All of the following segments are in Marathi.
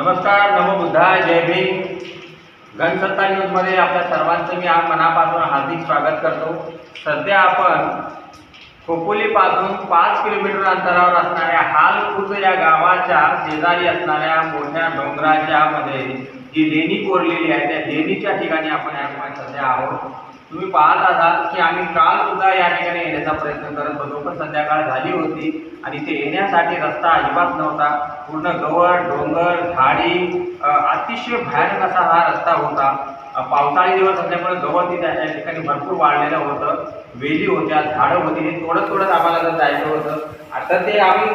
नमस्कार नमो बुद्धा जय भीम. घनसत्ता न्यूजमध्ये आपल्या सर्वांचं मी आज मनापासून हार्दिक स्वागत करतो. सध्या आपण खोपोलीपासून पाच किलोमीटर अंतरावर असणाऱ्या हालखुर्द या गावाच्या शेजारी असणाऱ्या मोठ्या डोंगराच्या मध्ये जी लेणी कोरलेली आहे त्या लेणीच्या ठिकाणी आपण या ठिकाणी सध्या आहोत. तुम्ही पाहत असाल की आम्ही काल सुद्धा या ठिकाणी येण्याचा प्रयत्न करत होतो पण संध्याकाळ झाली होती आणि इथे येण्यासाठी रस्ता अजिबात नव्हता. पूर्ण गवळ डोंगर झाडी अतिशय भयानक असा हा रस्ता होता. पावसाळी दिवस असल्यामुळे गवत इथे त्या ठिकाणी भरपूर वाढलेलं होतं. वेली होत्या झाडं होती हे तोडत तोडत आम्हाला जर जायचं होतं. आता ते आम्ही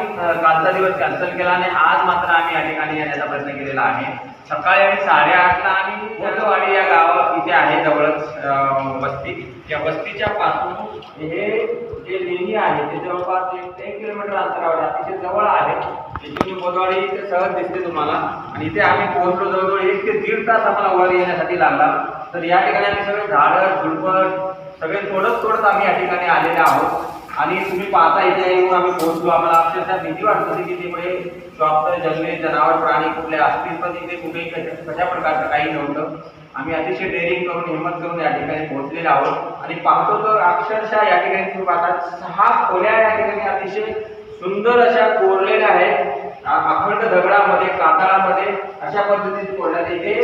कालचा दिवस कॅन्सल केला आणि आज मात्र आम्ही या ठिकाणी येण्याचा प्रयत्न केलेला आहे. सकाळी आम्ही साडेआठला आम्ही या जवळच वस्ती. या वस्तीच्या पासून हे जे लेणी आहे ते जवळपास एक एक किलोमीटर अंतरावर अतिशय जवळ आहे. इथून बोदवाडी इथे सहज दिसते तुम्हाला. आणि इथे आम्ही पोहोचलो जवळजवळ एक ते दीड तास आम्हाला वर येण्यासाठी लागला. तर या ठिकाणी आम्ही सगळे झाडं झुडपट सगळे तोडत तोडत आम्ही या ठिकाणी आलेले आहोत. आणि तुम्ही पाहता इथे येऊन आम्ही पोहोचलो. आम्हाला अक्षरशः भीती वाटत होती की तिकडे डॉक्टर जनावर प्राणी कुठले असतील पण तिथे कुठेही कशा प्रकारचं काही नव्हतं. आम्ही अतिशय डेअरिंग करून हिंमत करून या ठिकाणी पोहोचलेलो आहोत. आणि पाहतो तर अक्षरशः या ठिकाणी तुम्ही पाहता सहा खोल्या या ठिकाणी अतिशय सुंदर अशा कोरलेल्या आहेत. अखंड दगडामध्ये कातळामध्ये अशा पद्धतीने कोरण्यात इथे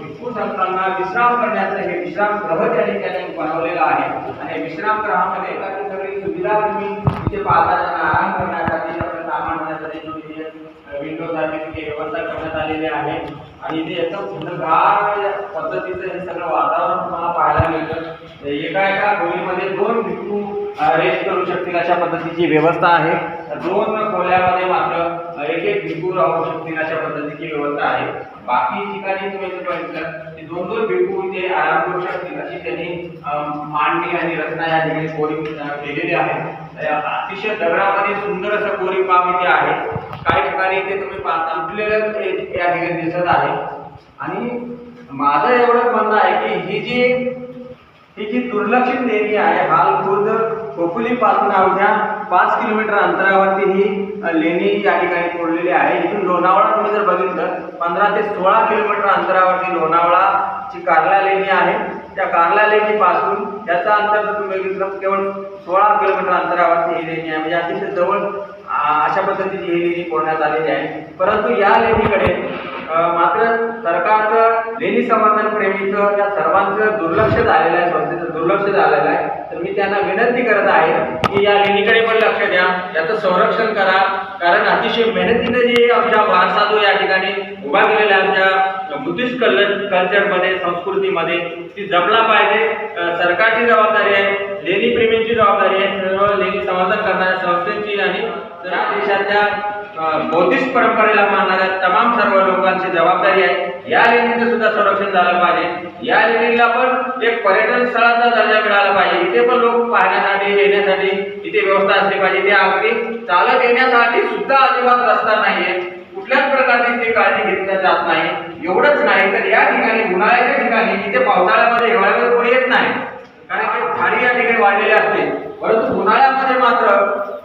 भिक्खू संतांना विश्राम करण्याचं हे विश्राम ग्रह त्या ठिकाणी बनवलेलं आहे. आणि विश्राम ग्रहामध्ये एखादी सगळी सुविधा तुम्ही इथे पाहता आराम करण्यासाठी सामान विंडो व्यवस्था करण्यात आलेली आहे. आणि इथे याचं थंडगार पद्धतीचं हे सगळं वातावरण तुम्हाला पाहायला मिळतं. एका एका खोलीमध्ये दोन भिक्खू रेस्ट करू शकतील अशा पद्धतीची व्यवस्था आहे. दोन खोल्यामध्ये मात्र एक एक भिक्खू राहू शकतील अशा पद्धतीची व्यवस्था आहे. बाकी ठिकाणी तुम्ही जर बघितलं की दोन दोन भिक्खू इथे आराम करू शकतील अशी त्यांनी मांडणी आणि रचना या ठिकाणी कोरी केलेली आहे. अतिशय दगडामध्ये सुंदर असं कोरीव काम इथे आहे. काही ठिकाणी इथे तुम्ही पाहता संपलेलं ते या ठिकाणी दिसत आहे. आणि माझं एवढंच म्हणणं आहे की ही जी ही जी दुर्लक्षित लेणी आहे हाल खुर्द खोपोली पासून अवघ्या पाच किलोमीटर अंतरावरती ही लेणी या ठिकाणी कोरलेली आहे. इथून लोणावळा तुम्ही जर बघितलं पंधरा ते सोळा किलोमीटर अंतरावरती लोणावळाची कार्ला लेणी आहे. त्या कार्ला लेणी पासून याचा अंतर जर तुम्ही बघितलं केवळ सोळा किलोमीटर अंतरावरती ही लेणी आहे. म्हणजे अतिशय जवळ अशा पद्धतीची ही लेणी कोरण्यात आलेली आहे. परंतु या लेणीकडे मात्र सरकारचं लेणी समाधान प्रेमीचं या सर्वांचं दुर्लक्ष झालेलं आहे संस्थेचं दुर्लक्ष झालेलं आहे. तर मी त्यांना विनंती करत आहे की या लेणीकडे पण लक्ष द्या. याचं संरक्षण करा. कारण अतिशय मेहनतीने जे आमच्या वारसाजो या ठिकाणी उभा केलेल्या आमच्या बुद्धिस्ट कल कल्चरमध्ये संस्कृतीमध्ये ती जपला पाहिजे. सरकारची जबाबदारी आहे लेणी प्रेमींची जबाबदारी आहे सर्व लेणी समाधान करणाऱ्या देशाच्या बौद्धिस्ट परंपरेला मानणाऱ्या तमाम सर्व लोकांची जबाबदारी आहे. या लेणीचं सुद्धा संरक्षण झालं पाहिजे. या लेणीला पण एक पर्यटन स्थळाचा दर्जा मिळाला पाहिजे. इथे पण लोक पाहण्यासाठी येण्यासाठी इथे व्यवस्था असली पाहिजे. ते अगदी चालत येण्यासाठी सुद्धा अजिबात रस्ता नाहीये. कुठल्याच प्रकारची इथे काळजी घेतल्या जात नाही. एवढंच नाही तर या ठिकाणी उन्हाळ्याच्या ठिकाणी इथे पावसाळ्यामध्ये हिवाळ्यामध्ये कोणी येत नाही. कारण की झाडी या ठिकाणी वाढलेली असते परंतु उन्हाळ्यामध्ये मात्र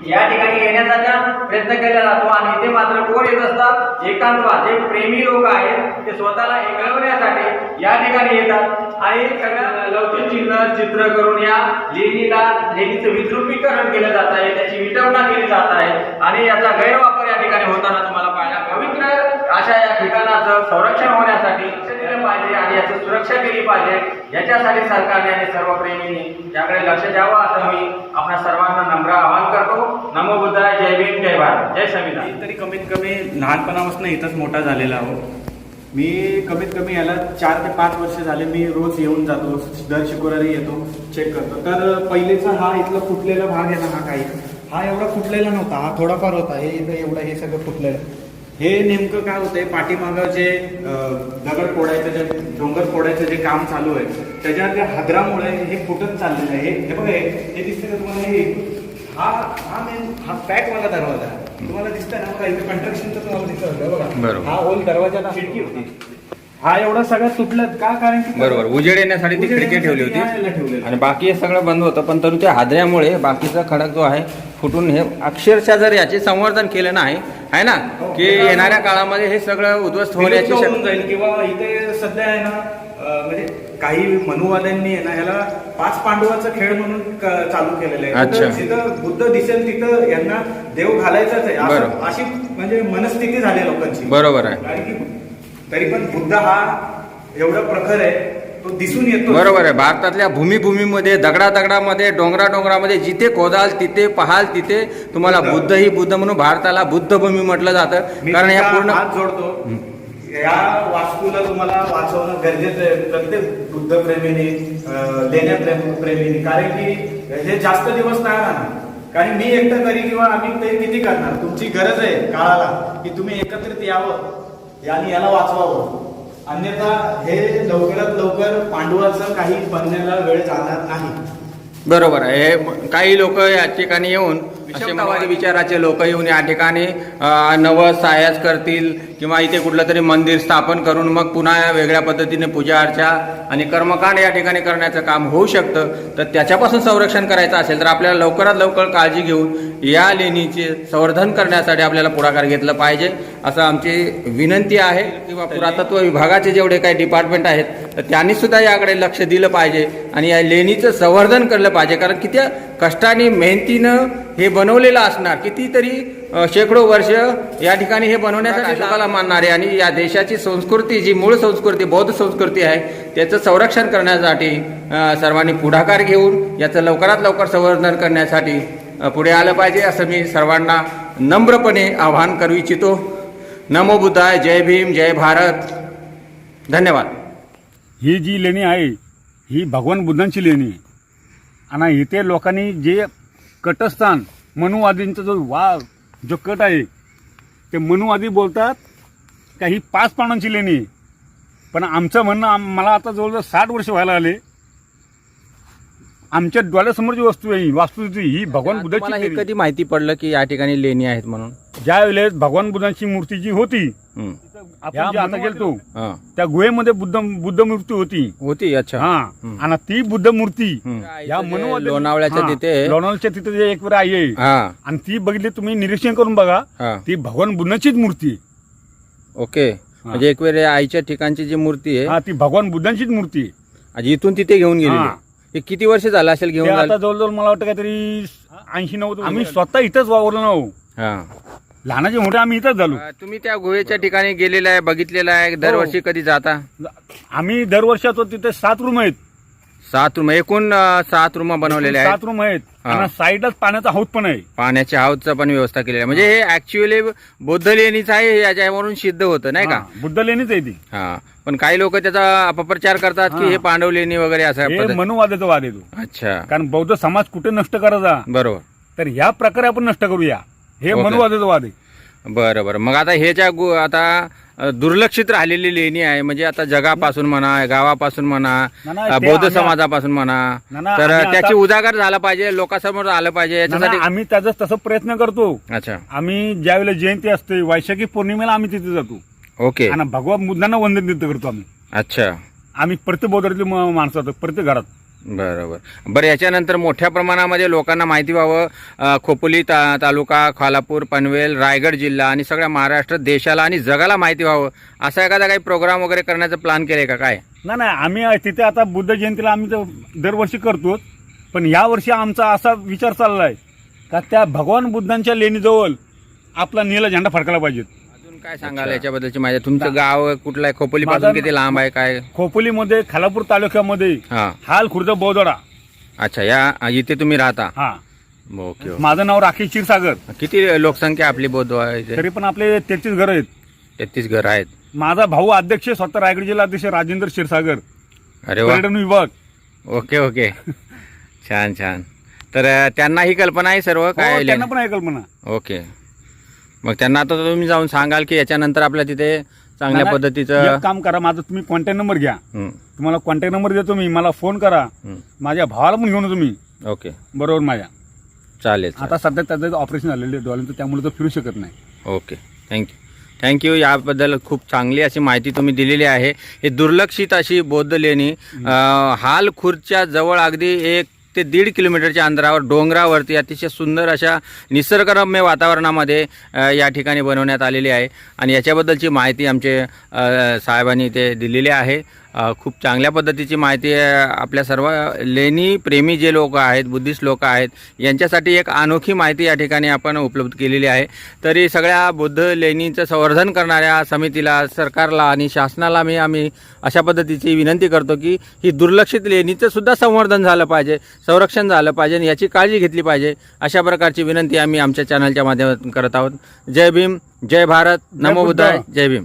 या ठिकाणी येण्याचा प्रयत्न केला जातो आणि इथे मात्र कोण येत असतात? एकांतवाद. जे प्रेमी लोक आहेत ते स्वतःला एकळवण्यासाठी या ठिकाणी येतात. आणि सगळ्या लवचिक चिन्ह चित्र करून या लेणीला लेणीचं विद्रुपीकरण केलं जात आहे त्याची विटवणा केली जात आहे आणि याचा गैरवापर या ठिकाणी होताना तुम्हाला पाहायला पवित्र अशा या ठिकाणाचं संरक्षण होण्यासाठी लक्ष दिलं पाहिजे आणि याची सुरक्षा केली पाहिजे. याच्यासाठी सरकारने आणि सर्व प्रेमींनी याकडे लक्ष द्यावं असं मी आपल्या सर्वांना नम्र आवाहन करतो. नमो बुद्धाय जय भीम जय भारत. जय संविधान तरी कमीत कमी लहानपणापासून इथंच मोठा झालेला आहो. मी कमीत कमी याला चार ते पाच वर्ष झाले मी रोज येऊन जातो दर शुक्रवारी येतो चेक करतो. तर पहिलेचा हा इथला फुटलेला भाग आहे ना हा काही. हा एवढा फुटलेला नव्हता हा थोडाफार होता हे इथं एवढं हे सगळं फुटलेलं. हे नेमकं काय होतंय? पाठीमागं जे दगड फोडायचं जे डोंगर फोडायचं जे काम चालू आहे त्याच्या त्या हादरामुळे हे फुटत चाललेलं आहे. हे- बघा हे दिसतं का तुम्हाला? हे हा हा मेन हा पॅक वाला दरवाजा. तुम्हाला दिसतंय ना बघा इथे कंस्ट्रक्शनचं तुम्हाला दिसत होतं बघा. हा होल दरवाजाला खिडकी होती. हा एवढा सगळं तुटलं का? कारण की बरोबर. उजेड येण्यासाठी ती खिडकी ठेवली होती. आणि बाकी हे सगळं बंद होतं पण तरी त्या हादऱ्यामुळे बाकीचा खडक जो आहे फुटून हे अक्षरशः जर याचे संवर्धन केलं नाही आहे ना? की येणाऱ्या काळामध्ये हे सगळं उद्ध्वस्त होण्याची होऊन जाईल किंवा इथे सध्या आहे ना अं, म्हणजे काही मनुवाद्यांनी आहे ना याला पाच पांडवाचा खेळ म्हणून क- चालू केलेलं आहे. अच्छा. जिथं बुद्ध दिसेल तिथं यांना देव घालायचाच आहे. असं- बरोबर. अशी म्हणजे मनस्थिती झाली आहे लोकांची. बरोबर आहे. कारण की तरी पण बुद्ध हा एवढा प्रखर आहे तो दिसून येतो. बरोबर आहे. भारतातल्या भूमिभूमीमध्ये दगडा दगडामध्ये डोंगरा डोंगरामध्ये जिथे खोदाल तिथे पाहाल तिथे तुम्हाला बुद्ध. बुद्ध ही बुद्ध म्हणून भारताला बुद्ध भूमी म्हटलं जातं. कारण तुमचा पूर्ण हात जोडतो. या वास्तूला तुम्हाला वाचवणं गरजेचं आहे. प्रत्येक बुद्ध प्रेमीने लेण्या प्रेम प्रेमीने. कारण की हे जास्त दिवस नाही राहणार. कारण मी एकटं तरी किंवा आम्ही ते किती करणार? तुमची गरज आहे काळाला की तुम्ही एकत्रित यावं. आणि याला वाचवावं. अन्यथा हे लवकरात लवकर पांडवाचं काही बनण्याला वेळ जाणार नाही. बरोबर आहे. हे काही लोक या ठिकाणी येऊन विषमतावादी विचाराचे लोक येऊन या ठिकाणी नवं सायास करतील किंवा इथे कुठलं तरी मंदिर स्थापन करून मग पुन्हा वेगळ्या पद्धतीने पूजा अर्चा आणि कर्मकांड या ठिकाणी करण्याचं काम होऊ शकतं. तर त्याच्यापासून संरक्षण करायचं असेल तर आपल्याला लवकरात लवकर काळजी घेऊन या लेणीचे संवर्धन करण्यासाठी आपल्याला पुढाकार घेतलं पाहिजे. असं आमची विनंती आहे किंवा पुरातत्व विभागाचे जेवढे काही डिपार्टमेंट आहेत तर त्यांनी सुद्धा याकडे लक्ष दिलं पाहिजे आणि या लेणीचं संवर्धन केलं पाहिजे. कारण किती कष्टाने मेहनतीनं हे बनवलेलं असणार. कितीतरी शेकडो वर्ष या ठिकाणी हे बनवण्यासाठी लोकांना मानणारे आणि या देशाची संस्कृती जी मूळ संस्कृती बौद्ध संस्कृती आहे त्याचं संरक्षण करण्यासाठी सर्वांनी पुढाकार घेऊन याचं लवकरात लवकर संवर्धन करण्यासाठी पुढे आलं पाहिजे असं मी सर्वांना नम्रपणे आवाहन करू इच्छितो. नमो बुद्धाय जय भीम जय भारत. धन्यवाद. ही जी लेणी आहे ही भगवान बुद्धांची लेणी आहे. आणि इथे लोकांनी जे कटस्थान मनुवादींचा जो वा जो कट आहे ते मनुवादी बोलतात का ही पाच पानांची लेणी आहे. पण आमचं म्हणणं आम- मला आता जवळजवळ साठ वर्ष व्हायला आले. आमच्या डोळ्यासमोर जी वस्तू आहे ही वास्तुस्थिती ही भगवान बुद्धाची हे. कधी माहिती पडलं की या ठिकाणी लेणी आहेत म्हणून ज्या वेळेस भगवान बुद्धांची मूर्ती जी होती हम्म. आपण जे आता गेलतो हा. त्या गुहेमध्ये बुद्ध बुद्ध मूर्ती होती होती अच्छा हा. आणि ती बुद्ध मूर्ती. या मनोवादी- लोणावळ्याच्या तिथे लोणावळ्याच्या तिथे जे एक वेळ आई आहे हा आणि ती बघितली तुम्ही निरीक्षण करून बघा हा ती भगवान बुद्धांचीच मूर्ती आहे. ओके म्हणजे एक वेळ आईच्या ठिकाणची जी मूर्ती आहे हा ती भगवान बुद्धांचीच मूर्ती आहे. आज इथून तिथे घेऊन गेलेली हा. हे किती वर्ष झालं असेल घेऊन आता? जवळजवळ मला वाटतं काहीतरी ऐंशी नव्वद आम्ही स्वतः इथंच वावरलो ना हो. हा. लहानाचे मोठे आम्ही इथंच झालो. अं, तुम्ही त्या गुहेच्या ठिकाणी गेलेला आहे बघितलेला आहे दरवर्षी कधी जाता? आम्ही दरवर्षात तिथे सात रूम आहेत. सात रूम एकूण अं, सात रूम बनवलेले आहेत. सात रूम आहेत. हा. आणि साईडलाच पाण्याचा हौद पण आहे. पाण्याच्या हाऊसचा पण व्यवस्था केलेली आहे. म्हणजे हे. ऍक्च्युअली बौद्ध लेणीच आहे हे याच्यावरून सिद्ध होतं नाही का? हा, बुद्ध लेणीच आहे ती. हा. पण काही लोक त्याचा अपप्रचार करतात की हा. पांडव लेणी वगैरे असं हे पद्धत- मनुवादाचा वाद येतो अच्छा. कारण बौद्ध समाज कुठे नष्ट करायचा? बरोबर. तर ह्या प्रकारे आपण नष्ट करूया. हे ओके. मनुवादाचा वाद आहे. बरं बरं. मग आता हे गु- आता दुर्लक्षित राहिलेली लेणी आहे. म्हणजे आता जगापासून म्हणा गावापासून म्हणा बौद्ध समाजापासून म्हणा तर त्याची उजागर झाला पाहिजे लोकांसमोर आलं पाहिजे. याच्यासाठी आम्ही त्याचा तसं प्रयत्न करतो. अच्छा. आम्ही ज्यावेळेला जयंती असते वैशाखी पौर्णिमेला आम्ही तिथे जातो. ओके. आणि भगवान बुद्धांना वंदन तिथं करतो आम्ही. अच्छा. आम्ही प्रत्येक बौद्धातली माणसं जातो प्रत्येक घरात. बरोबर. बरं याच्यानंतर मोठ्या प्रमाणामध्ये लोकांना माहिती व्हावं खोपोली ता तालुका खालापूर पनवेल रायगड जिल्हा आणि सगळ्या महाराष्ट्र देशाला आणि जगाला माहिती व्हावं. असा एखादा काही प्रोग्राम वगैरे करण्याचं प्लॅन केलंय का? काय? नाही नाही आम्ही तिथे आता बुद्ध जयंतीला आम्ही तर दरवर्षी करतो पण यावर्षी आमचा असा विचार चालला आहे का त्या भगवान बुद्धांच्या लेणीजवळ आपला नीला झेंडा फडकायला पाहिजे काय सांगाल याच्याबद्दलची माहिती? तुमचं गाव कुठलं आहे? खोपोली पासून किती लांब आहे काय? खोपोलीमध्ये खालापूर तालुक्यामध्ये हा. हाल खुर्द बौदडा. अच्छा या इथे तुम्ही राहता? हा. Okay okay. माझं नाव राकेश क्षीरसागर. किती लोकसंख्या आपली बौद्ध आहे? तरी पण आपले तेहतीस घर आहेत. तेहतीस घर आहेत. माझा भाऊ अध्यक्ष स्वतः रायगड जिल्हा अध्यक्ष राजेंद्र क्षीरसागर. अरे वा. पर्यटन विभाग. Okay okay. छान छान. तर अ, त्यांना ही कल्पना आहे सर्व हो, काय? त्यांना पण आहे कल्पना. ओके. मग त्यांना आता तुम्ही जाऊन सांगाल की याच्यानंतर आपल्या तिथे चांगल्या नाही, पद्धतीचं एक काम करा माझा तुम्ही कॉन्टॅक्ट नंबर घ्या. हं, तुम्हाला कॉन्टॅक्ट नंबर देतो मी मला फोन करा. हं. माझ्या भावाला पण घेऊन तुम्ही ओके. बरोबर माझ्या. चालेल चालेल. आता सध्या त्याचं ऑपरेशन झालेलं आहे डोळ्यांचं त्यामुळे तो फिरू शकत नाही. ओके. थँक्यू थँक्यू याबद्दल खूप चांगली अशी माहिती तुम्ही दिलेली आहे. हे दुर्लक्षित अशी बौद्ध लेणी अं, हाल खुर्दच्या जवळ अगदी एक ते दीड किलोमीटरच्या अंतरावर डोंगरावरती अतिशय सुंदर अशा निसर्गरम्य वातावरणामध्ये या ठिकाणी बनवण्यात आलेली आहे. आणि याच्याबद्दलची माहिती आमचे साहेबांनी ते दिलेली आहे. खूप चांगल्या पद्धतीची माहिती आपल्या सर्व लेणी प्रेमी जे लोक आहेत बुद्धिस्ट लोक आहेत यांच्यासाठी एक अनोखी माहिती या ठिकाणी आपण उपलब्ध केलेली आहे. तरी सगळ्या बुद्ध लेणीचं संवर्धन करणाऱ्या समितीला सरकारला आणि शासनाला मी आम्ही अशा पद्धतीची विनंती करतो की ही दुर्लक्षित लेणीचं सुद्धा संवर्धन झालं पाहिजे संरक्षण झालं पाहिजे आणि याची काळजी घेतली पाहिजे. अशा प्रकारची विनंती आम्ही आमच्या चॅनलच्या माध्यमातून करत आहोत. जय भीम जय भारत. नमो बुद्धाय. जय भीम.